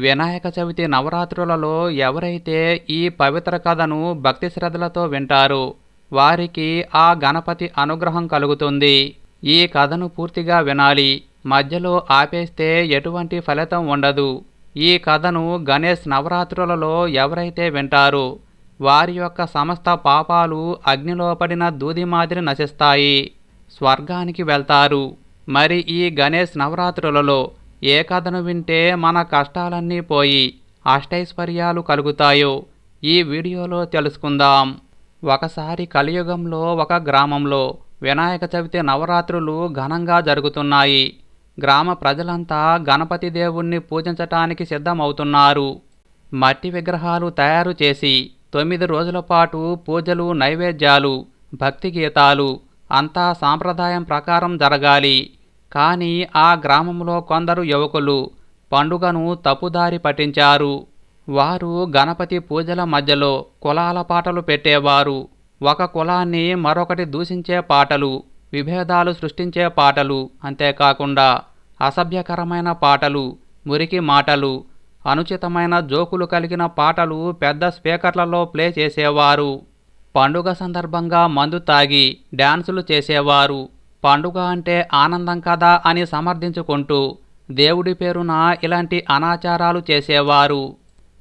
వినాయక చవితి నవరాత్రులలో ఎవరైతే ఈ పవిత్ర కథను భక్తి శ్రద్ధలతో వింటారో వారికి ఆ గణపతి అనుగ్రహం కలుగుతుంది. ఈ కథను పూర్తిగా వినాలి. మధ్యలో ఆపేస్తే ఎటువంటి ఫలితం ఉండదు. ఈ కథను గణేష్ నవరాత్రులలో ఎవరైతే వింటారో వారి యొక్క సమస్త పాపాలు అగ్నిలో పడిన దూది మాదిరి నశిస్తాయి. స్వర్గానికి వెళ్తారు. మరి ఈ గణేష్ నవరాత్రులలో ఏ కథను వింటే మన కష్టాలన్నీ పోయి అష్టైశ్వర్యాలు కలుగుతాయో ఈ వీడియోలో తెలుసుకుందాం. ఒకసారి కలియుగంలో ఒక గ్రామంలో వినాయక చవితి నవరాత్రులు ఘనంగా జరుగుతున్నాయి. గ్రామ ప్రజలంతా గణపతి దేవుణ్ణి పూజించటానికి సిద్ధమవుతున్నారు. మట్టి విగ్రహాలు తయారు చేసి తొమ్మిది రోజుల పాటు పూజలు నైవేద్యాలు భక్తి గీతాలు అంతా సాంప్రదాయం ప్రకారం జరగాలి. కానీ ఆ గ్రామంలో కొందరు యువకులు పండుగను తప్పుదారి పట్టించారు. వారు గణపతి పూజల మధ్యలో కులాల పాటలు పెట్టేవారు. ఒక కులాన్ని మరొకటి దూషించే పాటలు విభేదాలు సృష్టించే పాటలు అంతేకాకుండా అసభ్యకరమైన పాటలు మురికి మాటలు అనుచితమైన జోకులు కలిగిన పాటలు పెద్ద స్పీకర్లలో ప్లే చేసేవారు. పండుగ సందర్భంగా మందు తాగి డ్యాన్సులు చేసేవారు. పండుగ అంటే ఆనందం కదా అని సమర్థించుకుంటూ దేవుడి పేరున ఇలాంటి అనాచారాలు చేసేవారు.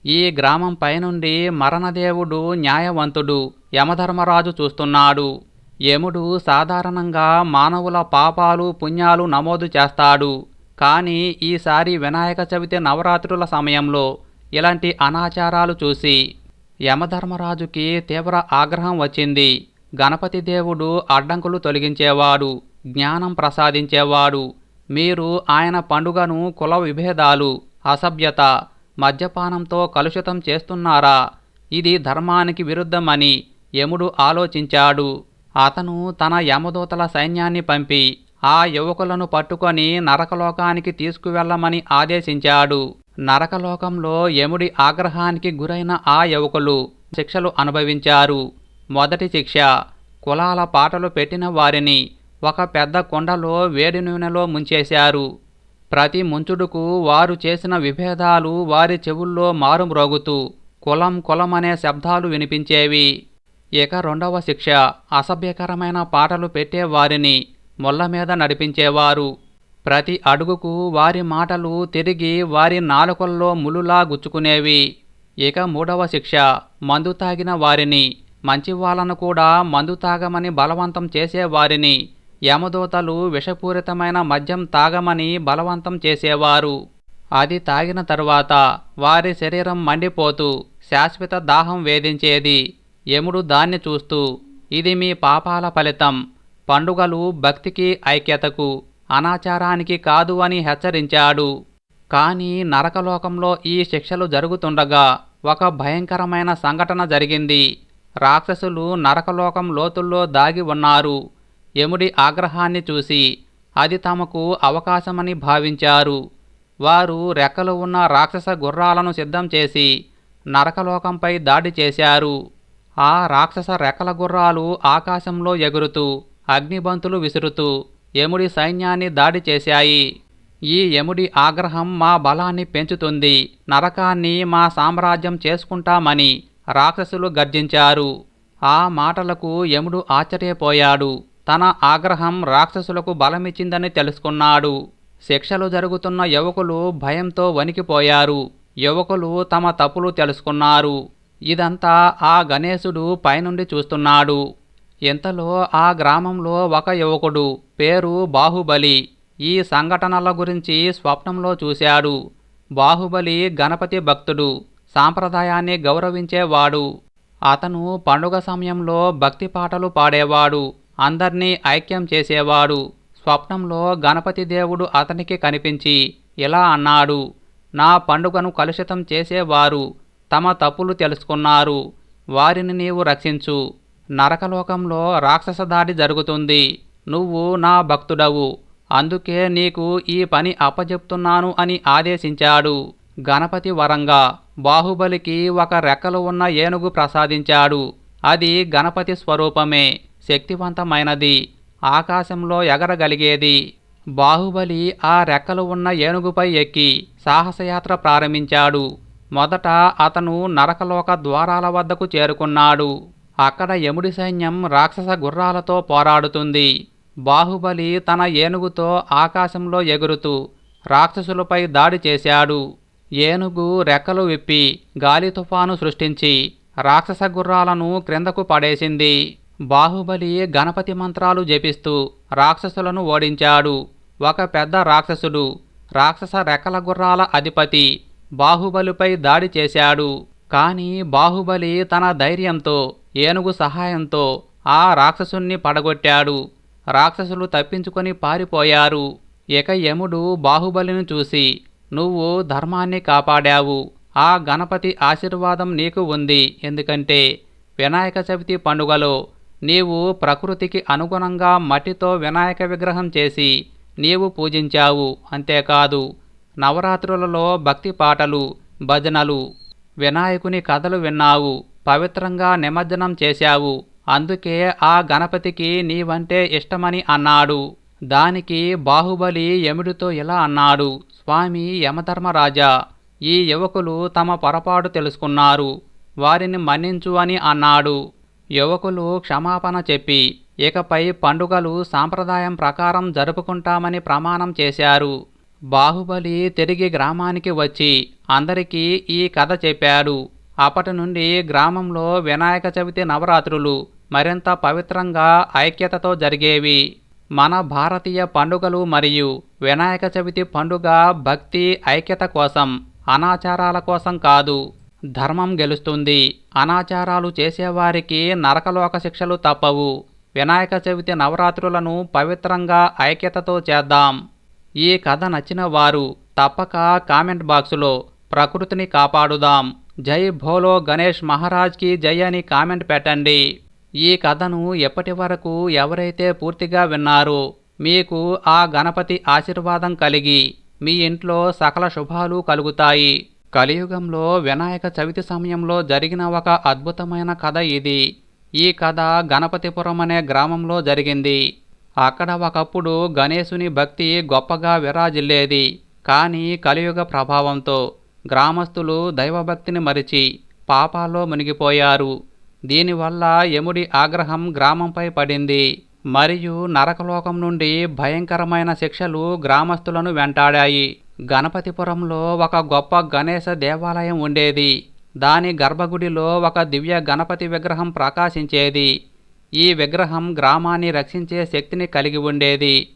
ఈ గ్రామం పైనుండి మరణదేవుడు న్యాయవంతుడు యమధర్మరాజు చూస్తున్నాడు. యముడు సాధారణంగా మానవుల పాపాలు పుణ్యాలు నమోదు చేస్తాడు. కానీ ఈసారి వినాయక చవితి నవరాత్రుల సమయంలో ఇలాంటి అనాచారాలు చూసి యమధర్మరాజుకి తీవ్ర ఆగ్రహం వచ్చింది. గణపతి దేవుడు అడ్డంకులు తొలగించేవాడు. జ్ఞానం ప్రసాదించేవాడు. మీరు ఆయన పండుగను కుల విభేదాలు అసభ్యత మద్యపానంతో కలుషితం చేస్తున్నారా? ఇది ధర్మానికి విరుద్ధమని యముడు ఆలోచించాడు. అతను తన యమదూతల సైన్యాన్ని పంపి ఆ యువకులను పట్టుకొని నరకలోకానికి తీసుకువెళ్ళమని ఆదేశించాడు. నరకలోకంలో యముడి ఆగ్రహానికి గురైన ఆ యువకులు శిక్షలు అనుభవించారు. మొదటి శిక్ష కులాల పాటలు పెట్టిన వారిని ఒక పెద్ద కుండలో వేడి నూనెలో ముంచేశారు. ప్రతి ముంచుడుకు వారు చేసిన విభేదాలు వారి చెవుల్లో మారుమ్రోగుతూ కులం కులం అనే శబ్దాలు వినిపించేవి. ఇక రెండవ శిక్ష అసభ్యకరమైన పాటలు పెట్టే వారిని ముళ్ళ మీద నడిపించేవారు. ప్రతి అడుగుకు వారి మాటలు తిరిగి వారి నాలుకల్లో ములులా గుచ్చుకునేవి. ఇక మూడవ శిక్ష మందు తాగిన వారిని మంచి వాళ్ళను కూడా మందు తాగమని బలవంతం చేసేవారిని యమదూతలు విషపూరితమైన మద్యం తాగమని బలవంతం చేసేవారు. అది తాగిన తరువాత వారి శరీరం మండిపోతూ శాశ్వత దాహం వేధించేది. యముడు దాన్ని చూస్తూ ఇది మీ పాపాల ఫలితం. పండుగలు భక్తికి ఐక్యతకు అనాచారానికి కాదు అని హెచ్చరించాడు. కానీ నరకలోకంలో ఈ శిక్షలు జరుగుతుండగా ఒక భయంకరమైన సంఘటన జరిగింది. రాక్షసులు నరకలోకం లోతుల్లో దాగి ఉన్నారు. యముడి ఆగ్రహాన్ని చూసి అది తమకు అవకాశమని భావించారు. వారు రెక్కలు ఉన్న రాక్షస గుర్రాలను సిద్ధం చేసి నరకలోకంపై దాడి చేశారు. ఆ రాక్షస రెక్కల గుర్రాలు ఆకాశంలో ఎగురుతూ అగ్నిబంతులు విసురుతూ యముడి సైన్యాన్ని దాడి చేశాయి. ఈ యముడి ఆగ్రహం మా బలాన్ని పెంచుతుంది నరకాన్ని మా సామ్రాజ్యం చేసుకుంటామని రాక్షసులు గర్జించారు. ఆ మాటలకు యముడు ఆశ్చర్యపోయాడు. తన ఆగ్రహం రాక్షసులకు బలమిచ్చిందని తెలుసుకున్నాడు. శిక్షలు జరుగుతున్న యువకులు భయంతో వణికిపోయారు. యువకులు తమ తప్పులు తెలుసుకున్నారు. ఇదంతా ఆ గణేశుడు పైనుండి చూస్తున్నాడు. ఇంతలో ఆ గ్రామంలో ఒక యువకుడు పేరు బాహుబలి. ఈ సంఘటనల గురించి స్వప్నంలో చూశాడు. బాహుబలి గణపతి భక్తుడు సాంప్రదాయాన్ని గౌరవించేవాడు. అతను పండుగ సమయంలో భక్తి పాటలు పాడేవాడు. అందర్నీ ఐక్యం చేసేవాడు. స్వప్నంలో గణపతి దేవుడు అతనికి కనిపించి ఇలా అన్నాడు? నా పండుగను కలుషితం చేసేవారు. తమ తప్పులు తెలుసుకున్నారు. వారిని నీవు రక్షించు. నరకలోకంలో రాక్షస దాడి జరుగుతుంది. నువ్వు నా భక్తుడవు. అందుకే నీకు ఈ పని అప్పజెప్తున్నాను అని ఆదేశించాడు. గణపతి వరంగా బాహుబలికి ఒక రెక్కలు ఉన్న ఏనుగు ప్రసాదించాడు. అది గణపతి స్వరూపమే. శక్తివంతమైనది. ఆకాశంలో ఎగరగలిగేది. బాహుబలి ఆ రెక్కలు ఉన్న ఏనుగుపై ఎక్కి సాహసయాత్ర ప్రారంభించాడు. మొదట అతను నరకలోక ద్వారాల వద్దకు చేరుకున్నాడు. అక్కడ యముడి సైన్యం రాక్షస గుర్రాలతో పోరాడుతుంది. బాహుబలి తన ఏనుగుతో ఆకాశంలో ఎగురుతూ రాక్షసులపై దాడి చేశాడు. ఏనుగు రెక్కలు విప్పి గాలి తుఫాను సృష్టించి రాక్షస గుర్రాలను క్రిందకు పడేసింది. బాహుబలి గణపతి మంత్రాలు జపిస్తూ రాక్షసులను ఓడించాడు. ఒక పెద్ద రాక్షసుడు రాక్షస రెక్కల గుర్రాల అధిపతి బాహుబలిపై దాడి చేశాడు. కానీ బాహుబలి తన ధైర్యంతో ఏనుగు సహాయంతో ఆ రాక్షసుణ్ణి పడగొట్టాడు. రాక్షసులు తప్పించుకొని పారిపోయారు. ఇక యముడు బాహుబలిని చూసి నువ్వు ధర్మాన్ని కాపాడావు. ఆ గణపతి ఆశీర్వాదం నీకు ఉంది. ఎందుకంటే వినాయక చవితి పండుగలో నీవు ప్రకృతికి అనుగుణంగా మట్టితో వినాయక విగ్రహం చేసి నీవు పూజించావు. అంతేకాదు నవరాత్రులలో భక్తి పాటలు భజనలు వినాయకుని కథలు విన్నావు. పవిత్రంగా నిమజ్జనం చేశావు. అందుకే ఆ గణపతికి నీవంటే ఇష్టమని అన్నాడు. దానికి బాహుబలి యముడితో ఇలా అన్నాడు స్వామి యమధర్మరాజా ఈ యువకులు తమ పొరపాటు తెలుసుకున్నారు. వారిని మన్నించు అని అన్నాడు. యువకులు క్షమాపణ చెప్పి ఇకపై పండుగలు సాంప్రదాయం ప్రకారం జరుపుకుంటామని ప్రమాణం చేశారు. బాహుబలి తిరిగి గ్రామానికి వచ్చి అందరికీ ఈ కథ చెప్పాడు. అప్పటి నుండి గ్రామంలో వినాయక చవితి నవరాత్రులు మరింత పవిత్రంగా ఐక్యతతో జరిగేవి. మన భారతీయ పండుగలు మరియు వినాయక చవితి పండుగ భక్తి ఐక్యత కోసం అనాచారాల కోసం కాదు. ధర్మం గెలుస్తుంది. అనాచారాలు చేసేవారికి నరకలోక శిక్షలు తప్పవు. వినాయక చవితి నవరాత్రులను పవిత్రంగా ఐక్యతతో చేద్దాం. ఈ కథ నచ్చిన వారు తప్పక కామెంట్ బాక్సులో ప్రకృతిని కాపాడుదాం. జై భోలో గణేష్ మహారాజ్కి జై అని కామెంట్ పెట్టండి. ఈ కథను ఎప్పటి వరకు ఎవరైతే పూర్తిగా విన్నారో మీకు ఆ గణపతి ఆశీర్వాదం కలిగి మీ ఇంట్లో సకల శుభాలు కలుగుతాయి. కలియుగంలో వినాయక చవితి సమయంలో జరిగిన ఒక అద్భుతమైన కథ ఇది. ఈ కథ గణపతిపురం అనే గ్రామంలో జరిగింది. అక్కడ ఒకప్పుడు గణేశుని భక్తి గొప్పగా విరాజిల్లేది. కానీ కలియుగ ప్రభావంతో గ్రామస్తులు దైవభక్తిని మరిచి పాపాల్లో మునిగిపోయారు. దీనివల్ల యముడి ఆగ్రహం గ్రామంపై పడింది. మరియు నరకలోకం నుండి భయంకరమైన శిక్షలు గ్రామస్తులను వెంటాడాయి. గణపతిపురంలో ఒక గొప్ప గణేశ దేవాలయం ఉండేది. దాని గర్భగుడిలో ఒక దివ్య గణపతి విగ్రహం ప్రకాశించేది. ఈ విగ్రహం గ్రామాన్ని రక్షించే శక్తిని కలిగి ఉండేది.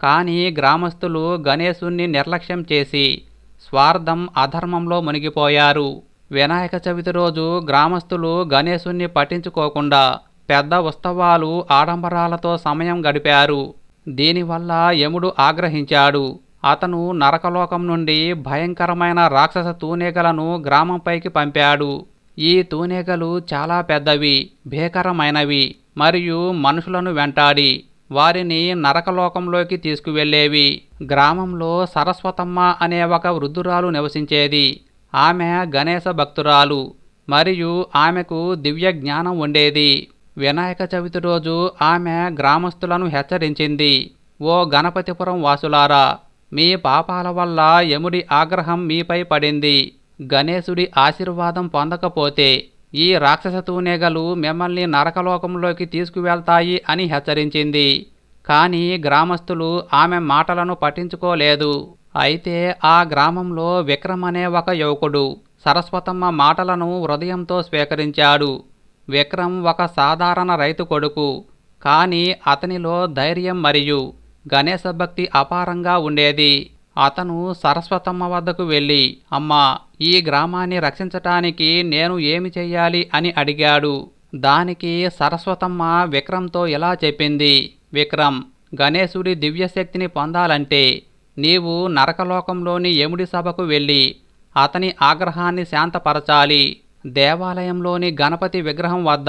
కానీ గ్రామస్తులు గణేశుణ్ణి నిర్లక్ష్యం చేసి స్వార్థం అధర్మంలో మునిగిపోయారు. వినాయక చవితి రోజు గ్రామస్తులు గణేశుణ్ణి పట్టించుకోకుండా పెద్ద ఉత్సవాలు ఆడంబరాలతో సమయం గడిపారు. దీనివల్ల యముడు ఆగ్రహించాడు. అతను నరకలోకం నుండి భయంకరమైన రాక్షస తూనేగలను గ్రామంపైకి పంపాడు. ఈ తూనేగలు చాలా పెద్దవి భీకరమైనవి మరియు మనుషులను వెంటాడి వారిని నరకలోకంలోకి తీసుకువెళ్ళేవి. గ్రామంలో సరస్వతమ్మ అనే ఒక వృద్ధురాలు నివసించేది. ఆమె గణేశ భక్తురాలు మరియు ఆమెకు దివ్య జ్ఞానం ఉండేది. వినాయక చవితి రోజు ఆమె గ్రామస్తులను హెచ్చరించింది. ఓ గణపతిపురం వాసులారా మీ పాపాల వల్ల యముడి ఆగ్రహం మీపై పడింది. గణేశుడి ఆశీర్వాదం పొందకపోతే ఈ రాక్షస తూనెగలు మిమ్మల్ని నరకలోకంలోకి తీసుకువెళ్తాయి అని హెచ్చరించింది. కానీ గ్రామస్తులు ఆమె మాటలను పట్టించుకోలేదు. అయితే ఆ గ్రామంలో విక్రమ్ అనే ఒక యువకుడు సరస్వతమ్మ మాటలను హృదయంతో స్వీకరించాడు. విక్రమ్ ఒక సాధారణ రైతు కొడుకు. కానీ అతనిలో ధైర్యం మరియు గణేశ భక్తి అపారంగా ఉండేది. అతను సరస్వతమ్మ వద్దకు వెళ్ళి అమ్మా ఈ గ్రామాన్ని రక్షించటానికి నేను ఏమి చెయ్యాలి? అని అడిగాడు. దానికి సరస్వతమ్మ విక్రమ్తో ఇలా చెప్పింది విక్రమ్ గణేశుడి దివ్యశక్తిని పొందాలంటే నీవు నరకలోకంలోని యముడి సభకు వెళ్ళి అతని ఆగ్రహాన్ని శాంతపరచాలి. దేవాలయంలోని గణపతి విగ్రహం వద్ద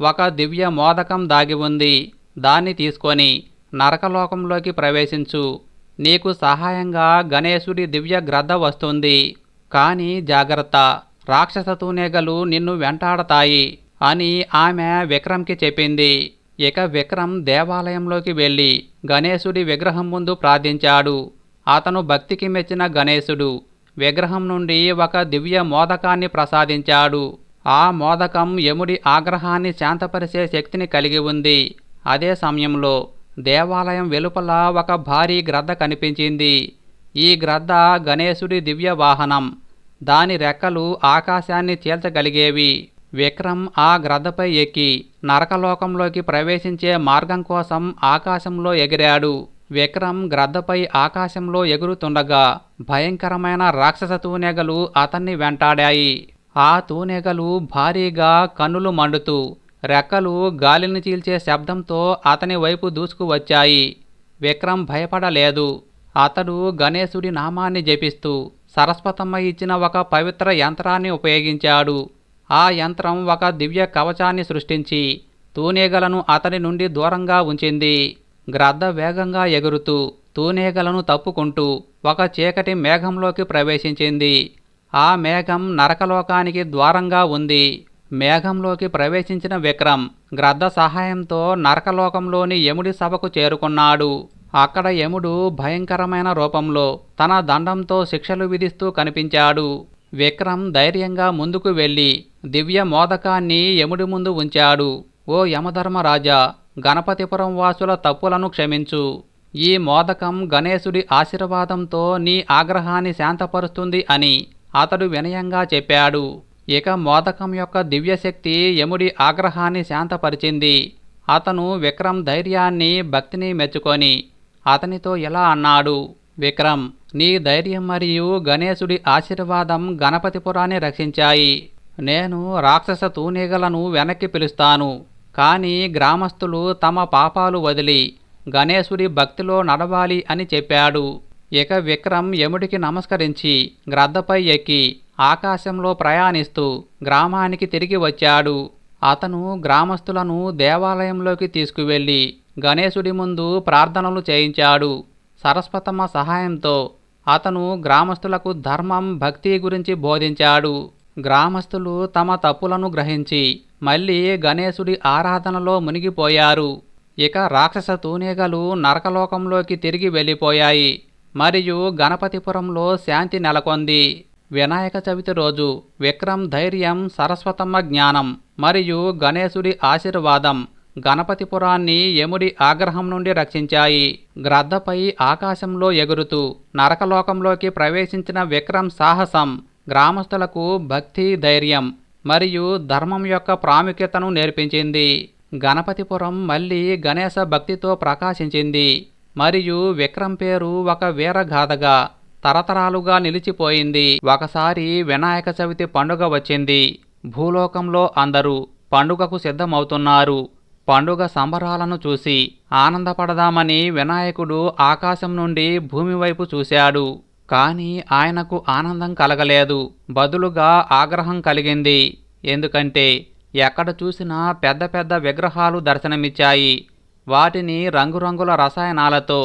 ఒక దివ్య మోదకం దాగి ఉంది. దాన్ని తీసుకొని నరకలోకంలోకి ప్రవేశించు. నీకు సహాయంగా గణేశుడి దివ్య గ్రద్ద వస్తుంది. కానీ జాగ్రత్త. రాక్షస తూనెగలు నిన్ను వెంటాడతాయి అని ఆమె విక్రమ్కి చెప్పింది. ఇక విక్రమ్ దేవాలయంలోకి వెళ్ళి గణేశుడి విగ్రహం ముందు ప్రార్థించాడు. అతను భక్తికి మెచ్చిన గణేశుడు. విగ్రహం నుండి ఒక దివ్య మోదకాన్ని ప్రసాదించాడు. ఆ మోదకం యముడి ఆగ్రహాన్ని శాంతపరిచే శక్తిని కలిగి ఉంది. అదే సమయంలో దేవాలయం వెలుపల ఒక భారీ గ్రద్ద కనిపించింది. ఈ గ్రద్ద గణేశుడి దివ్య వాహనం. దాని రెక్కలు ఆకాశాన్ని చీల్చగలిగేవి. విక్రమ్ ఆ గ్రద్దపై ఎక్కి నరకలోకంలోకి ప్రవేశించే మార్గం కోసం ఆకాశంలో ఎగిరాడు. విక్రమ్ గ్రద్దపై ఆకాశంలో ఎగురుతుండగా భయంకరమైన రాక్షస తూనెగలు అతన్ని వెంటాడాయి. ఆ తూనెగలు భారీగా కన్నులు మండుతూ రెక్కలు గాలిని చీల్చే శబ్దంతో అతని వైపు దూసుకువచ్చాయి విక్రమ్ భయపడలేదు. అతడు గణేశుడి నామాన్ని జపిస్తూ సరస్వతమ్మ ఇచ్చిన ఒక పవిత్ర యంత్రాన్ని ఉపయోగించాడు. ఆ యంత్రం ఒక దివ్య కవచాన్ని సృష్టించి తూనేగలను అతని నుండి దూరంగా ఉంచింది. గ్రద్ద వేగంగా ఎగురుతూ తూనేగలను తప్పుకుంటూ ఒక చీకటి మేఘంలోకి ప్రవేశించింది. ఆ మేఘం నరకలోకానికి ద్వారంగా ఉంది. మేఘంలోకి ప్రవేశించిన విక్రమ్ గ్రద్ద సహాయంతో నరకలోకంలోని యముడి సభకు చేరుకున్నాడు. అక్కడ యముడు భయంకరమైన రూపంలో తన దండంతో శిక్షలు విధిస్తూ కనిపించాడు. విక్రమ్ ధైర్యంగా ముందుకు వెళ్ళి దివ్య మోదకాన్ని యముడి ముందు ఉంచాడు. ఓ యమధర్మరాజా గణపతిపురం వాసుల తప్పులను క్షమించు. ఈ మోదకం గణేశుడి ఆశీర్వాదంతో నీ ఆగ్రహాన్ని శాంతపరుస్తుంది అని అతడు వినయంగా చెప్పాడు. ఇక మోదకం యొక్క దివ్యశక్తి యముడి ఆగ్రహాన్ని శాంతపరిచింది. అతను విక్రమ్ ధైర్యాన్ని భక్తిని మెచ్చుకొని అతనితో ఇలా అన్నాడు? విక్రమ్ నీ ధైర్యం మరియు గణేశుడి ఆశీర్వాదం గణపతిపురాన్ని రక్షించాయి. నేను రాక్షస తూనీగలను వెనక్కి పిలుస్తాను. కానీ గ్రామస్తులు తమ పాపాలు వదిలి గణేశుడి భక్తిలో నడవాలి అని చెప్పాడు. ఇక విక్రమ్ యముడికి నమస్కరించి గ్రద్దపై ఎక్కి ఆకాశంలో ప్రయాణిస్తూ గ్రామానికి తిరిగి వచ్చాడు. అతను గ్రామస్తులను దేవాలయంలోకి తీసుకువెళ్ళి గణేశుడి ముందు ప్రార్థనలు చేయించాడు. సరస్వతమ్మ సహాయంతో అతను గ్రామస్తులకు ధర్మం భక్తి గురించి బోధించాడు. గ్రామస్తులు తమ తప్పులను గ్రహించి మళ్ళీ గణేశుడి ఆరాధనలో మునిగిపోయారు. ఇక రాక్షస తూనేగలు నరకలోకంలోకి తిరిగి వెళ్ళిపోయాయి. మరియు గణపతిపురంలో శాంతి నెలకొంది. వినాయక చవితి రోజు విక్రమ్ ధైర్యం సరస్వతమ్మ జ్ఞానం మరియు గణేశుడి ఆశీర్వాదం గణపతిపురాన్ని యముడి ఆగ్రహం నుండి రక్షించాయి. గ్రద్దపై ఆకాశంలో ఎగురుతూ నరకలోకంలోకి ప్రవేశించిన విక్రమ్ సాహసం గ్రామస్తులకు భక్తి ధైర్యం మరియు ధర్మం యొక్క ప్రాముఖ్యతను నేర్పించింది. గణపతిపురం మళ్ళీ గణేశ భక్తితో ప్రకాశించింది. మరియు విక్రమ్ పేరు ఒక వీరగాథగా తరతరాలుగా నిలిచిపోయింది. ఒకసారి వినాయక చవితి పండుగ వచ్చింది. భూలోకంలో అందరూ పండుగకు సిద్ధమవుతున్నారు. పండుగ సంబరాలను చూసి ఆనందపడదామని వినాయకుడు ఆకాశం నుండి భూమి వైపు చూశాడు. కానీ ఆయనకు ఆనందం కలగలేదు. బదులుగా ఆగ్రహం కలిగింది. ఎందుకంటే ఎక్కడ చూసినా పెద్ద పెద్ద విగ్రహాలు దర్శనమిచ్చాయి. వాటిని రంగురంగుల రసాయనాలతో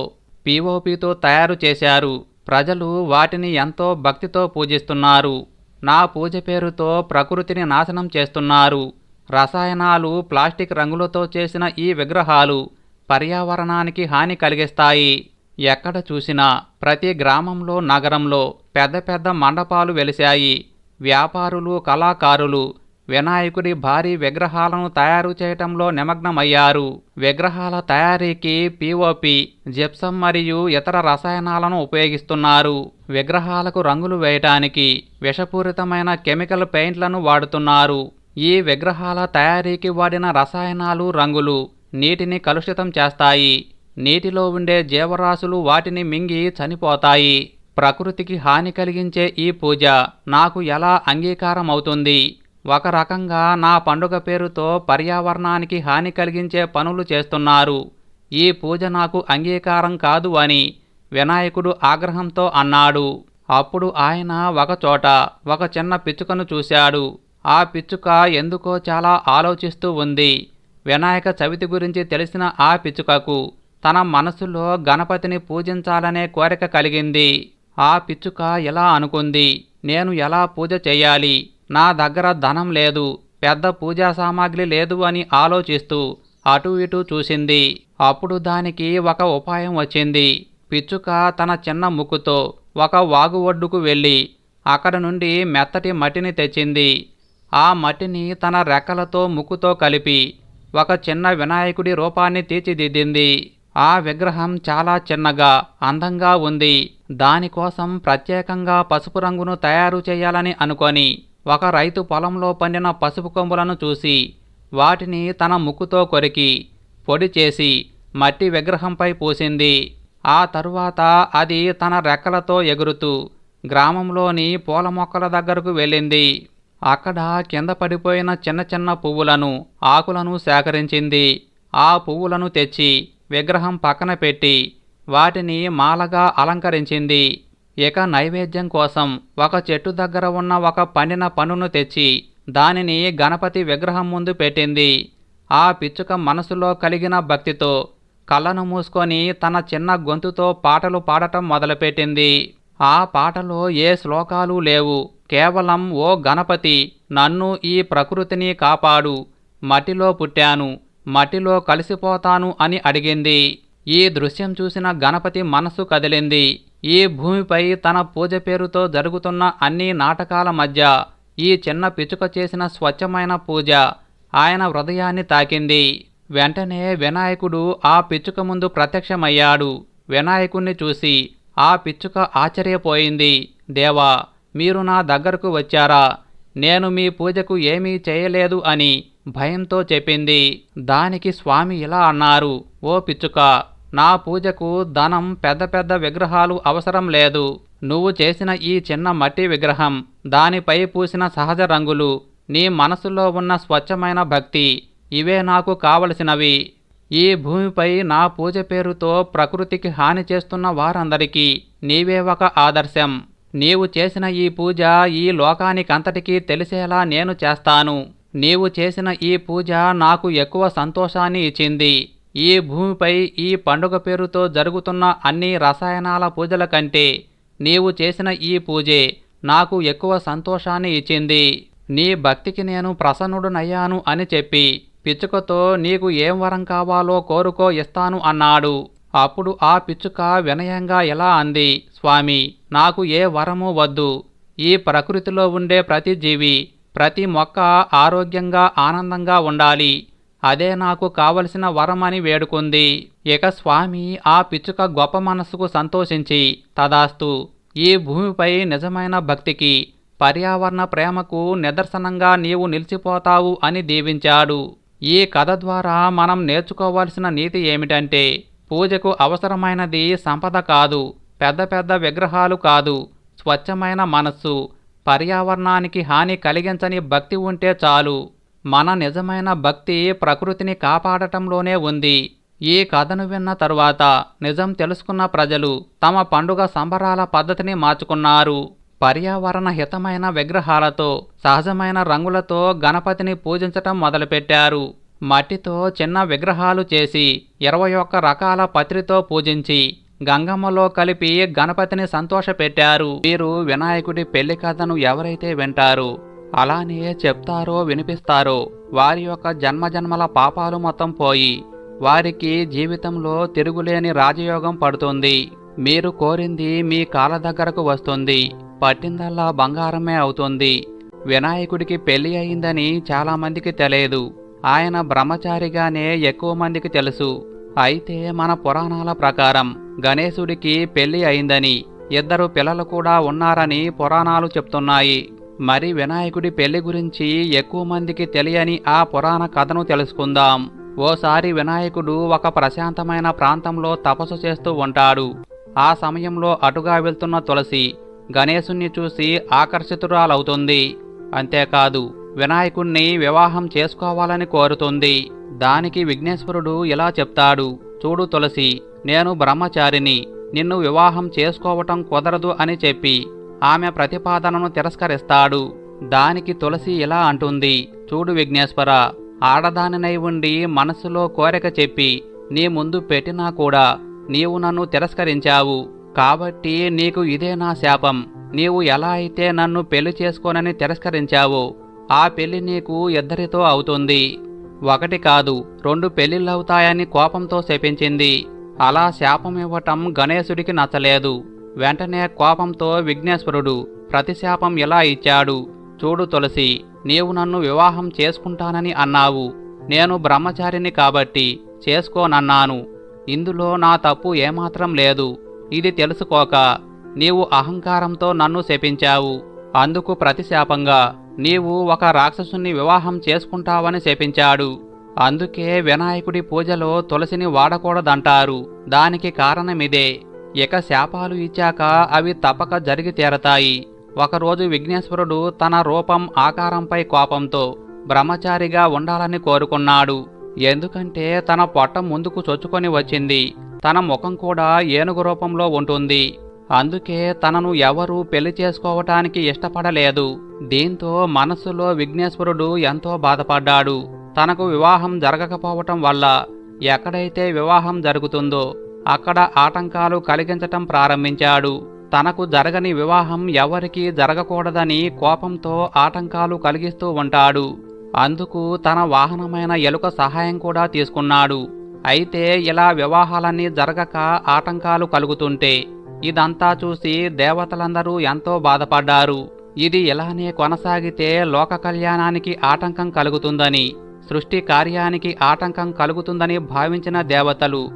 పీఓపీతో తయారు చేశారు. ప్రజలు వాటిని ఎంతో భక్తితో పూజిస్తున్నారు. నా పూజ పేరుతో ప్రకృతిని నాశనం చేస్తున్నారు. రసాయనాలు ప్లాస్టిక్ రంగులతో చేసిన ఈ విగ్రహాలు పర్యావరణానికి హాని కలిగిస్తాయి. ఎక్కడ చూసినా ప్రతి గ్రామంలో నగరంలో పెద్ద పెద్ద మండపాలు వెలిశాయి. వ్యాపారులు కళాకారులు వినాయకుడి భారీ విగ్రహాలను తయారు చేయటంలో నిమగ్నమయ్యారు. విగ్రహాల తయారీకి పిఓపి జిప్సం మరియు ఇతర రసాయనాలను ఉపయోగిస్తున్నారు. విగ్రహాలకు రంగులు వేయటానికి విషపూరితమైన కెమికల్ పెయింట్లను వాడుతున్నారు. ఈ విగ్రహాల తయారీకి వాడిన రసాయనాలు రంగులు నీటిని కలుషితం చేస్తాయి. నీటిలో ఉండే జీవరాశులు వాటిని మింగి చనిపోతాయి. ప్రకృతికి హాని కలిగించే ఈ పూజ నాకు ఎలా అంగీకారం అవుతుంది ఒక రకంగా నా పండుగ పేరుతో పర్యావరణానికి హాని కలిగించే పనులు చేస్తున్నారు. ఈ పూజ నాకు అంగీకారం కాదు అని వినాయకుడు ఆగ్రహంతో అన్నాడు. అప్పుడు ఆయన ఒకచోట ఒక చిన్న పిచ్చుకను చూశాడు. ఆ పిచ్చుక ఎందుకో చాలా ఆలోచిస్తూ ఉంది. వినాయక చవితి గురించి తెలిసిన ఆ పిచ్చుకకు తన మనసులో గణపతిని పూజించాలనే కోరిక కలిగింది. ఆ పిచ్చుక ఎలా అనుకుంది? నేను ఎలా పూజ చేయాలి? నా దగ్గర ధనం లేదు పెద్ద పూజా సామాగ్రి లేదు అని ఆలోచిస్తూ అటు ఇటు చూసింది. అప్పుడు దానికి ఒక ఉపాయం వచ్చింది. పిచ్చుక తన చిన్న ముక్కుతో ఒక వాగు ఒడ్డుకు వెళ్ళి అక్కడ నుండి మెత్తటి మట్టిని తెచ్చింది. ఆ మట్టిని తన రెక్కలతో ముక్కుతో కలిపి ఒక చిన్న వినాయకుడి రూపాన్ని తీర్చిదిద్దింది. ఆ విగ్రహం చాలా చిన్నగా అందంగా ఉంది. దానికోసం ప్రత్యేకంగా పసుపు రంగును తయారు చేయాలని అనుకొని ఒక రైతు పొలంలో పండిన పసుపు కొమ్ములను చూసి వాటిని తన ముక్కుతో కొరికి పొడి చేసి మట్టి విగ్రహంపై పూసింది. ఆ తరువాత అది తన రెక్కలతో ఎగురుతూ గ్రామంలోని పూల మొక్కల దగ్గరకు వెళ్ళింది. అక్కడ కింద పడిపోయిన చిన్న చిన్న పువ్వులను ఆకులను సేకరించింది. ఆ పువ్వులను తెచ్చి విగ్రహం పక్కన పెట్టి వాటిని మాలగా అలంకరించింది. ఇక నైవేద్యం కోసం ఒక చెట్టు దగ్గర ఉన్న ఒక పండిన పనును తెచ్చి దానిని గణపతి విగ్రహం ముందు పెట్టింది. ఆ పిచ్చుక మనసులో కలిగిన భక్తితో కళ్ళను మూసుకొని తన చిన్న గొంతుతో పాటలు పాడటం మొదలుపెట్టింది. ఆ పాటలో ఏ శ్లోకాలు లేవు. కేవలం ఓ గణపతి నన్ను ఈ ప్రకృతిని కాపాడు. మట్టిలో పుట్టాను. మట్టిలో కలిసిపోతాను అని అడిగింది. ఈ దృశ్యం చూసిన గణపతి మనసు కదిలింది. ఈ భూమిపై తన పూజ పేరుతో జరుగుతున్న అన్ని నాటకాల మధ్య ఈ చిన్న పిచ్చుక చేసిన స్వచ్ఛమైన పూజ ఆయన హృదయాన్ని తాకింది. వెంటనే వినాయకుడు ఆ పిచ్చుక ముందు ప్రత్యక్షమయ్యాడు. వినాయకుణ్ణి చూసి ఆ పిచ్చుక ఆశ్చర్యపోయింది. దేవా మీరు నా దగ్గరకు వచ్చారా? నేను మీ పూజకు ఏమీ చేయలేదు అని భయంతో చెప్పింది. దానికి స్వామి ఇలా అన్నారు ఓ పిచ్చుక నా పూజకు ధనం పెద్ద పెద్ద విగ్రహాలు అవసరం లేదు. నువ్వు చేసిన ఈ చిన్న మట్టి విగ్రహం దానిపై పూసిన సహజ రంగులు నీ మనసులో ఉన్న స్వచ్ఛమైన భక్తి ఇవే నాకు కావలసినవి. ఈ భూమిపై నా పూజ పేరుతో ప్రకృతికి హాని చేస్తున్న వారందరికీ నీవే ఒక ఆదర్శం. నీవు చేసిన ఈ పూజ ఈ లోకానికంతటికీ తెలిసేలా నేను చేస్తాను. నీవు చేసిన ఈ పూజ నాకు ఎక్కువ సంతోషాన్ని ఇచ్చింది. ఈ భూమిపై ఈ పండుగ పేరుతో జరుగుతున్న అన్ని రసాయనాల పూజల కంటే నీవు చేసిన ఈ పూజే నాకు ఎక్కువ సంతోషాన్ని ఇచ్చింది. నీ భక్తికి నేను ప్రసన్నుడునయ్యాను అని చెప్పి పిచ్చుకతో నీకు ఏం వరం కావాలో కోరుకో ఇస్తాను అన్నాడు. అప్పుడు ఆ పిచ్చుక వినయంగా ఎలా అంది స్వామి నాకు ఏ వరము వద్దు. ఈ ప్రకృతిలో ఉండే ప్రతి జీవి ప్రతి మొక్క ఆరోగ్యంగా ఆనందంగా ఉండాలి. అదే నాకు కావలసిన వరమని వేడుకుంది. ఇక స్వామి ఆ పిచ్చుక గొప్ప మనస్సుకు సంతోషించి తదాస్తు ఈ భూమిపై నిజమైన భక్తికి పర్యావరణ ప్రేమకు నిదర్శనంగా నీవు నిలిచిపోతావు అని దీవించాడు. ఈ కథ ద్వారా మనం నేర్చుకోవాల్సిన నీతి ఏమిటంటే పూజకు అవసరమైనది సంపద కాదు పెద్ద పెద్ద విగ్రహాలు కాదు స్వచ్ఛమైన మనస్సు పర్యావరణానికి హాని కలిగించని భక్తి ఉంటే చాలు. మన నిజమైన భక్తి ప్రకృతిని కాపాడటంలోనే ఉంది. ఈ కథను విన్న తరువాత నిజం తెలుసుకున్న ప్రజలు తమ పండుగ సంబరాల పద్ధతిని మార్చుకున్నారు. పర్యావరణ హితమైన విగ్రహాలతో సహజమైన రంగులతో గణపతిని పూజించటం మొదలుపెట్టారు. మట్టితో చిన్న విగ్రహాలు చేసి ఇరవై ఒక్క రకాల పత్రితో పూజించి గంగమ్మలో కలిపి గణపతిని సంతోషపెట్టారు. వీరు వినాయకుడి పెళ్ళి కథను ఎవరైతే వింటారు అలానే చెప్తారో వినిపిస్తారో వారి యొక్క జన్మజన్మల పాపాలు మొత్తం పోయి వారికి జీవితంలో తిరుగులేని రాజయోగం పడుతుంది. మీరు కోరింది మీ కాళ్ళ దగ్గరకు వస్తుంది పట్టిందల్లా బంగారమే అవుతుంది. వినాయకుడికి పెళ్ళి అయిందని చాలామందికి తెలియదు. ఆయన బ్రహ్మచారిగానే ఎక్కువ మందికి తెలుసు. అయితే మన పురాణాల ప్రకారం గణేశుడికి పెళ్ళి అయిందని ఇద్దరు పిల్లలు కూడా ఉన్నారని పురాణాలు చెప్తున్నాయి. మరి వినాయకుడి పెళ్ళి గురించి ఎక్కువ మందికి తెలియని ఆ పురాణ కథను తెలుసుకుందాం. ఓసారి వినాయకుడు ఒక ప్రశాంతమైన ప్రాంతంలో తపస్సు చేస్తూ ఉంటాడు. ఆ సమయంలో అటుగా వెళ్తున్న తులసి గణేశుణ్ణి చూసి ఆకర్షితురాలవుతుంది. అంతేకాదు వినాయకుణ్ణి వివాహం చేసుకోవాలని కోరుతుంది. దానికి విఘ్నేశ్వరుడు ఇలా చెప్తాడు చూడు తులసి నేను బ్రహ్మచారిని నిన్ను వివాహం చేసుకోవటం కుదరదు అని చెప్పి ఆమె ప్రతిపాదనను తిరస్కరిస్తాడు. దానికి తులసి ఇలా అంటుంది చూడు విఘ్నేశ్వర ఆడదానినై ఉండి మనసులో కోరిక చెప్పి నీ ముందు పెట్టినా కూడా నీవు నన్ను తిరస్కరించావు. కాబట్టి నీకు ఇదే నా శాపం. నీవు ఎలా అయితే నన్ను పెళ్ళి చేసుకోనని తిరస్కరించావో ఆ పెళ్ళి నీకు ఇద్దరితో అవుతుంది. ఒకటి కాదు రెండు పెళ్ళిళ్ళవుతాయని కోపంతో శపించింది. అలా శాపం ఇవ్వటం గణేశుడికి నచ్చలేదు. వెంటనే కోపంతో విఘ్నేశ్వరుడు ప్రతిశాపం ఎలా ఇచ్చాడు? చూడు తులసి నీవు నన్ను వివాహం చేసుకుంటానని అన్నావు. నేను బ్రహ్మచారిని కాబట్టి చేసుకోనన్నాను. ఇందులో నా తప్పు ఏమాత్రం లేదు. ఇది తెలుసుకోక నీవు అహంకారంతో నన్ను శపించావు. అందుకు ప్రతిశాపంగా నీవు ఒక రాక్షసుని వివాహం చేసుకుంటావని శపించాడు. అందుకే వినాయకుడి పూజలో తులసిని వాడకూడదంటారు. దానికి కారణమిదే. ఇక శాపాలు ఇచ్చాక అవి తప్పక జరిగి తీరతాయి. ఒకరోజు విఘ్నేశ్వరుడు తన రూపం ఆకారంపై కోపంతో బ్రహ్మచారిగా ఉండాలని కోరుకున్నాడు. ఎందుకంటే తన పొట్ట ముందుకు చొచ్చుకొని వచ్చింది. తన ముఖం కూడా ఏనుగు రూపంలో ఉంటుంది. అందుకే తనను ఎవరూ పెళ్ళి చేసుకోవటానికి ఇష్టపడలేదు. దీంతో మనస్సులో విఘ్నేశ్వరుడు ఎంతో బాధపడ్డాడు. తనకు వివాహం జరగకపోవటం వల్ల ఎక్కడైతే వివాహం జరుగుతుందో అక్కడ ఆటంకాలు కలిగించటం ప్రారంభించాడు. తనకు జరగని వివాహం ఎవరికీ జరగకూడదని కోపంతో ఆటంకాలు కలిగిస్తూ ఉంటాడు. అందుకు తన వాహనమైన ఎలుక సహాయం కూడా తీసుకున్నాడు. అయితే ఇలా వివాహాలన్నీ జరగక ఆటంకాలు కలుగుతుంటే ఇదంతా చూసి దేవతలందరూ ఎంతో బాధపడ్డారు. ఇది ఇలానే కొనసాగితే లోక కళ్యాణానికి ఆటంకం కలుగుతుందని సృష్టి కార్యానికి ఆటంకం కలుగుతుందని భావించిన దేవతలు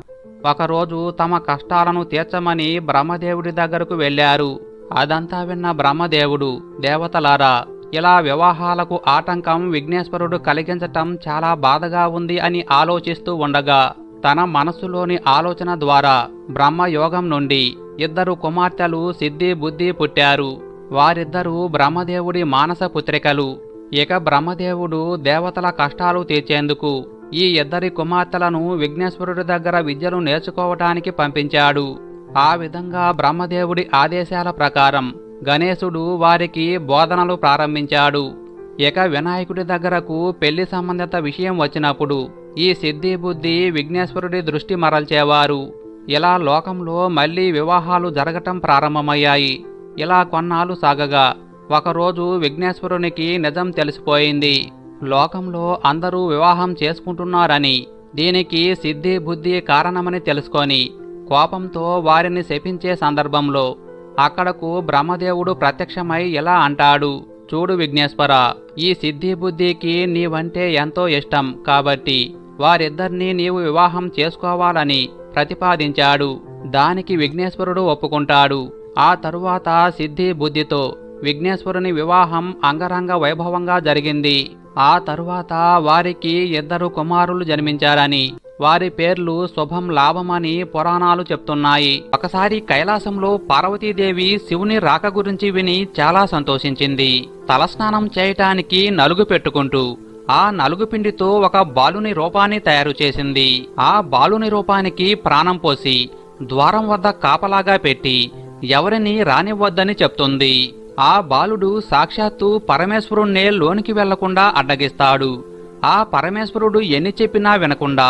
ఒకరోజు తమ కష్టాలను తీర్చమని బ్రహ్మదేవుడి దగ్గరకు వెళ్ళారు. అదంతా విన్న బ్రహ్మదేవుడు దేవతలారా ఇలా వివాహాలకు ఆటంకం విఘ్నేశ్వరుడు కలిగించటం చాలా బాధగా ఉంది అని ఆలోచిస్తూ ఉండగా తన మనసులోని ఆలోచన ద్వారా బ్రహ్మయోగం నుండి ఇద్దరు కుమార్తెలు సిద్ధి బుద్ధి పుట్టారు. వారిద్దరూ బ్రహ్మదేవుడి మానస పుత్రికలు. ఇక బ్రహ్మదేవుడు దేవతల కష్టాలు తీర్చేందుకు ఈ ఇద్దరి కుమార్తెలను విఘ్నేశ్వరుడి దగ్గర విద్యను నేర్చుకోవటానికి పంపించాడు. ఆ విధంగా బ్రహ్మదేవుడి ఆదేశాల ప్రకారం గణేశుడు వారికి బోధనలు ప్రారంభించాడు. ఇక వినాయకుడి దగ్గరకు పెళ్ళి సంబంధిత విషయం వచ్చినప్పుడు ఈ సిద్ధి బుద్ధి విఘ్నేశ్వరుడి దృష్టి మరల్చేవారు. ఇలా లోకంలో మళ్ళీ వివాహాలు జరగటం ప్రారంభమయ్యాయి. ఇలా కొన్నాళ్ళు సాగగా ఒకరోజు విఘ్నేశ్వరునికి నిజం తెలిసిపోయింది. లోకంలో అందరూ వివాహం చేసుకుంటున్నారని దీనికి సిద్ధి బుద్ధి కారణమని తెలుసుకొని కోపంతో వారిని శపించే సందర్భంలో అక్కడకు బ్రహ్మదేవుడు ప్రత్యక్షమై ఇలా అంటాడు చూడు విఘ్నేశ్వర ఈ సిద్ధి బుద్ధికి నీవంటే ఎంతో ఇష్టం కాబట్టి వారిద్దరినీ నీవు వివాహం చేసుకోవాలని ప్రతిపాదించాడు. దానికి విఘ్నేశ్వరుడు ఒప్పుకుంటాడు. ఆ తరువాత సిద్ధి బుద్ధితో విఘ్నేశ్వరుని వివాహం అంగరంగ వైభవంగా జరిగింది. ఆ తరువాత వారికి ఇద్దరు కుమారులు జన్మించారని వారి పేర్లు శుభం లాభమని పురాణాలు చెప్తున్నాయి. ఒకసారి కైలాసంలో పార్వతీదేవి శివుని రాక గురించి విని చాలా సంతోషించింది. తలస్నానం చేయటానికి నలుగు పెట్టుకుంటూ ఆ నలుగు పిండితో ఒక బాలుని రూపాన్ని తయారు చేసింది. ఆ బాలుని రూపానికి ప్రాణం పోసి ద్వారం వద్ద కాపలాగా పెట్టి ఎవరిని రానివ్వద్దని చెప్తుంది. ఆ బాలుడు సాక్షాత్తు పరమేశ్వరుణ్ణే లోనికి వెళ్ళకుండా అడ్డగిస్తాడు. ఆ పరమేశ్వరుడు ఎన్ని చెప్పినా వినకుండా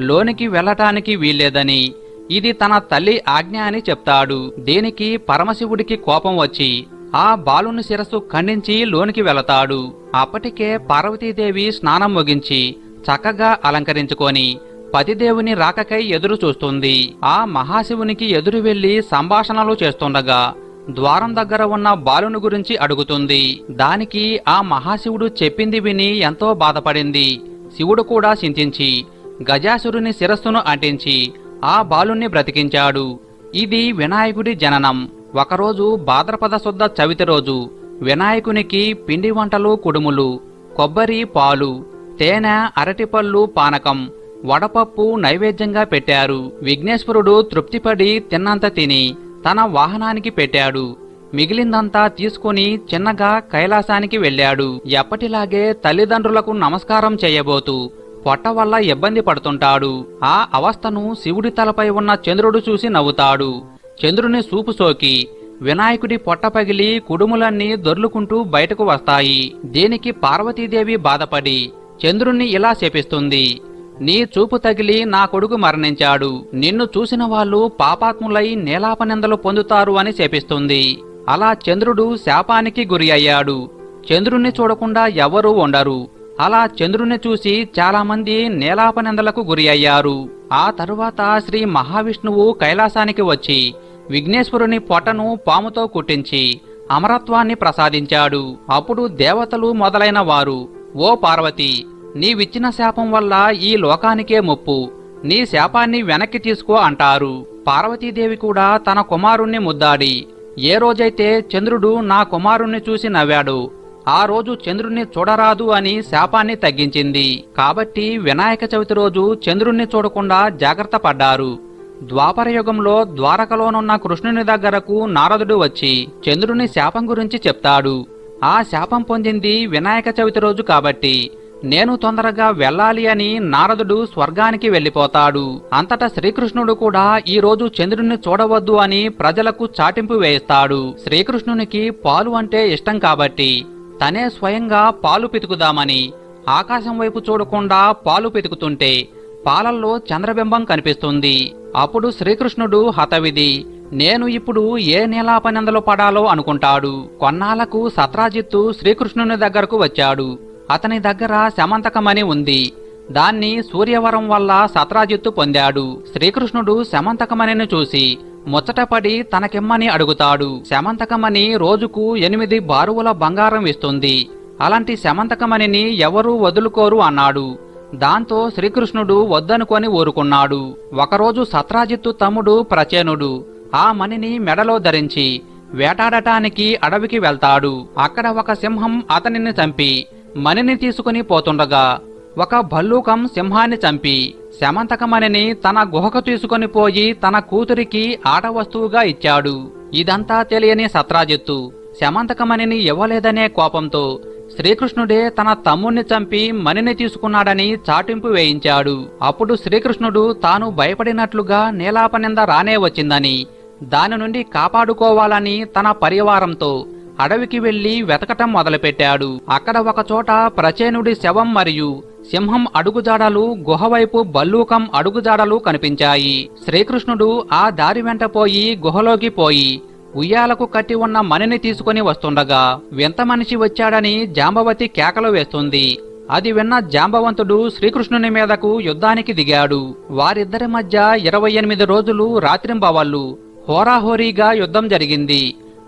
లోనికి వెళ్ళటానికి వీల్లేదని ఇది తన తల్లి ఆజ్ఞ అని చెప్తాడు. దీనికి పరమశివుడికి కోపం వచ్చి ఆ బాలుని శిరస్సు ఖండించి లోనికి వెళతాడు. అప్పటికే పార్వతీదేవి స్నానం ముగించి చక్కగా అలంకరించుకొని పతిదేవుని రాకకై ఎదురు చూస్తుంది ఆ మహాశివునికి ఎదురు వెళ్ళి సంభాషణలు చేస్తుండగా ద్వారం దగ్గర ఉన్న బాలుని గురించి అడుగుతుంది. దానికి ఆ మహాశివుడు చెప్పింది విని ఎంతో బాధపడింది. శివుడు కూడా చింతించి గజాసురుని శిరస్సును అంటించి ఆ బాలుణ్ణి బ్రతికించాడు. ఇది వినాయకుడి జననం. ఒకరోజు భాద్రపద శుద్ధ చవితి రోజు వినాయకునికి పిండి వంటలు కుడుములు కొబ్బరి పాలు తేనె అరటిపళ్ళు పానకం వడపప్పు నైవేద్యంగా పెట్టారు. విఘ్నేశ్వరుడు తృప్తిపడి తిన్నంత తిని తన వాహనానికి పెట్టాడు. మిగిలిందంతా తీసుకుని చిన్నగా కైలాసానికి వెళ్ళాడు. ఎప్పటిలాగే తల్లిదండ్రులకు నమస్కారం చేయబోతూ పొట్ట వల్ల ఇబ్బంది పడుతుంటాడు. ఆ అవస్థను శివుడి తలపై ఉన్న చంద్రుడు చూసి నవ్వుతాడు. చంద్రుని సూపు సోకి వినాయకుడి పొట్ట పగిలి కుడుములన్నీ దొర్లుకుంటూ బయటకు వస్తాయి. దీనికి పార్వతీదేవి బాధపడి చంద్రుణ్ణి ఇలా శపిస్తుంది. నీ చూపు తగిలి నా కొడుకు మరణించాడు. నిన్ను చూసిన వాళ్ళు పాపాత్ములై నేలాపనిందలు పొందుతారు అని శపిస్తుంది. అలా చంద్రుడు శాపానికి గురి అయ్యాడు. చంద్రుణ్ణి చూడకుండా ఎవరూ ఉండరు. అలా చంద్రుణ్ణి చూసి చాలామంది నేలాపనిందలకు గురి అయ్యారు. ఆ తరువాత శ్రీ మహావిష్ణువు కైలాసానికి వచ్చి విఘ్నేశ్వరుని పొటను పాముతో కుట్టించి అమరత్వాన్ని ప్రసాదించాడు. అప్పుడు దేవతలు మొదలైన వారు ఓ పార్వతి నీవిచ్చిన శాపం వల్ల ఈ లోకానికే ముప్పు. నీ శాపాన్ని వెనక్కి తీసుకో అంటారు. పార్వతీదేవి కూడా తన కుమారుణ్ణి ముద్దాడి. ఏ రోజైతే చంద్రుడు నా కుమారుణ్ణి చూసి నవ్వాడు ఆ రోజు చంద్రుణ్ణి చూడరాదు అని శాపాన్ని తగ్గించింది. కాబట్టి వినాయక చవితి రోజు చంద్రుణ్ణి చూడకుండా జాగ్రత్త పడ్డారు. ద్వాపర యుగంలో ద్వారకలోనున్న కృష్ణుని దగ్గరకు నారదుడు వచ్చి చంద్రుని శాపం గురించి చెప్తాడు. ఆ శాపం పొందింది వినాయక చవితి రోజు కాబట్టి. నేను తొందరగా వెళ్ళాలి అని నారదుడు స్వర్గానికి వెళ్ళిపోతాడు. అంతటా శ్రీకృష్ణుడు కూడా ఈ రోజు చంద్రుణ్ణి చూడవద్దు అని ప్రజలకు చాటింపు వేయిస్తాడు. శ్రీకృష్ణునికి పాలు అంటే ఇష్టం కాబట్టి తనే స్వయంగా పాలు పితుకుదామని ఆకాశం వైపు చూడకుండా పాలు పితుకుతుంటే పాలల్లో చంద్రబింబం కనిపిస్తుంది. అప్పుడు శ్రీకృష్ణుడు హతవిధి నేను ఇప్పుడు ఏ నీలాపనందలో పడాలో అనుకుంటాడు. కొన్నాళ్ళకు సత్రాజిత్తు శ్రీకృష్ణుని దగ్గరకు వచ్చాడు. అతని దగ్గర శమంతకమని ఉంది. దాన్ని సూర్యవరం వల్ల సత్రాజిత్తు పొందాడు. శ్రీకృష్ణుడు శమంతకమణిని చూసి ముచ్చటపడి తనకిమ్మని అడుగుతాడు. శమంతకమణి రోజుకు ఎనిమిది బారువుల బంగారం ఇస్తుంది. అలాంటి శమంతకమణిని ఎవరూ వదులుకోరు అన్నాడు. దాంతో శ్రీకృష్ణుడు వద్దనుకొని ఊరుకున్నాడు. ఒకరోజు సత్రాజిత్తు తమ్ముడు ప్రచేనుడు ఆ మణిని మెడలో ధరించి వేటాడటానికి అడవికి వెళ్తాడు. అక్కడ ఒక సింహం అతనిని చంపి మణిని తీసుకుని పోతుండగా ఒక భల్లూకం సింహాన్ని చంపి శమంతకమణిని తన గుహకు తీసుకొని పోయి తన కూతురికి ఆట వస్తువుగా ఇచ్చాడు. ఇదంతా తెలియని సత్రాజిత్తు శమంతకమణిని ఇవ్వలేదనే కోపంతో శ్రీకృష్ణుడే తన తమ్ముణ్ణి చంపి మణిని తీసుకున్నాడని చాటింపు వేయించాడు. అప్పుడు శ్రీకృష్ణుడు తాను భయపడినట్లుగా నీలాపనింద రానే వచ్చిందని దాని నుండి కాపాడుకోవాలని తన పరివారంతో అడవికి వెళ్ళి వెతకటం మొదలుపెట్టాడు. అక్కడ ఒకచోట ప్రచేనుడి శవం మరియు సింహం అడుగుజాడలు గుహవైపు బల్లూకం అడుగుజాడలు కనిపించాయి. శ్రీకృష్ణుడు ఆ దారి వెంట పోయి గుహలోకి పోయి ఉయ్యాలకు కట్టి ఉన్న మణిని తీసుకుని వస్తుండగా వింత మనిషి వచ్చాడని జాంబవతి కేకలు వేస్తుంది. అది విన్న జాంబవంతుడు శ్రీకృష్ణుని మీదకు యుద్ధానికి దిగాడు. వారిద్దరి మధ్య ఇరవై ఎనిమిది రోజులు రాత్రింబవళ్ళు హోరాహోరీగా యుద్ధం జరిగింది.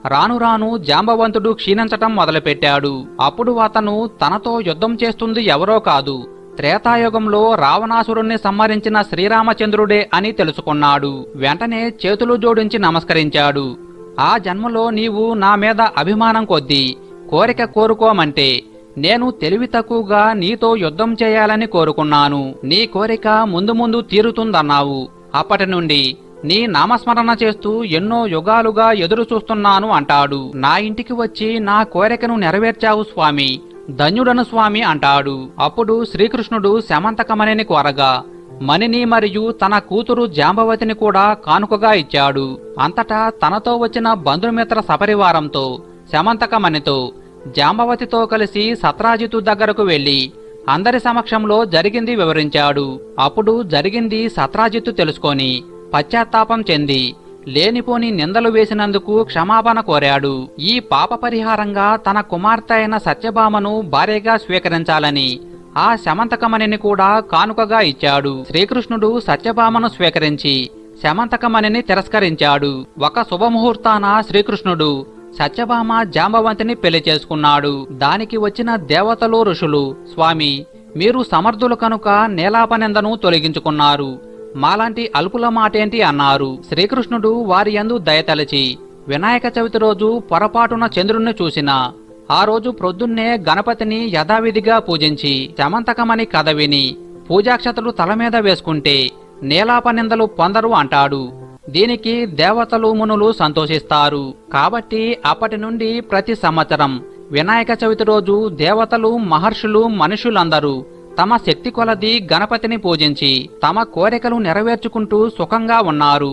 రాను రాను జాంబవంతుడు క్షీణించటం మొదలుపెట్టాడు. అప్పుడు అతను తనతో యుద్ధం చేస్తుంది ఎవరో కాదు. త్రేతాయుగంలో రావణాసురుణ్ణి సంహరించిన శ్రీరామచంద్రుడే అని తెలుసుకున్నాడు. వెంటనే చేతులు జోడించి నమస్కరించాడు. ఆ జన్మలో నీవు నా మీద అభిమానం కొద్దీ కోరిక కోరుకోమంటే నేను తెలివి తక్కువగా నీతో యుద్ధం చేయాలని కోరుకున్నాను. నీ కోరిక ముందు ముందు తీరుతుందన్నావు. అప్పటి నుండి నీ నామస్మరణ చేస్తూ ఎన్నో యుగాలుగా ఎదురు చూస్తున్నాను అంటాడు. నా ఇంటికి వచ్చి నా కోరికను నెరవేర్చావు స్వామి. ధన్యుడను స్వామి అంటాడు. అప్పుడు శ్రీకృష్ణుడు శమంతకమణిని కోరగా మణిని మరియు తన కూతురు జాంబవతిని కూడా కానుకగా ఇచ్చాడు. అంతటా తనతో వచ్చిన బంధుమిత్ర సపరివారంతో శమంతకమణితో జాంబవతితో కలిసి సత్రాజితు దగ్గరకు వెళ్ళి అందరి సమక్షంలో జరిగింది వివరించాడు. అప్పుడు జరిగింది సత్రాజిత్తు తెలుసుకొని పశ్చాత్తాపం చెంది లేనిపోని నిందలు వేసినందుకు క్షమాపణ కోరాడు. ఈ పాప పరిహారంగా తన కుమార్తె అయిన సత్యభామను భార్యగా స్వీకరించాలని ఆ శమంతకమణిని కూడా కానుకగా ఇచ్చాడు. శ్రీకృష్ణుడు సత్యభామను స్వీకరించి శమంతకమణిని తిరస్కరించాడు. ఒక శుభముహూర్తాన శ్రీకృష్ణుడు సత్యభామ జాంబవంతిని పెళ్ళి చేసుకున్నాడు. దానికి వచ్చిన దేవతలు ఋషులు స్వామి మీరు సమర్థులు కనుక నేలాపనిందను తొలగించుకున్నారు. మాలాంటి అల్పుల మాటేంటి అన్నారు. శ్రీకృష్ణుడు వారి యందు దయతలచి వినాయక చవితి రోజు పొరపాటున చంద్రుణ్ణి చూసిన ఆ రోజు ప్రొద్దున్నే గణపతిని యథావిధిగా పూజించి చమంతకమని కథ విని పూజాక్షతలు తల మీద వేసుకుంటే నీలాపనిందలు పొందరు అంటాడు. దీనికి దేవతలు మునులు సంతోషిస్తారు. కాబట్టి అప్పటి నుండి ప్రతి సంవత్సరం వినాయక చవితి రోజు దేవతలు మహర్షులు మనుషులందరూ తమ శక్తి కొలది గణపతిని పూజించి తమ కోరికలు నెరవేర్చుకుంటూ సుఖంగా ఉన్నారు.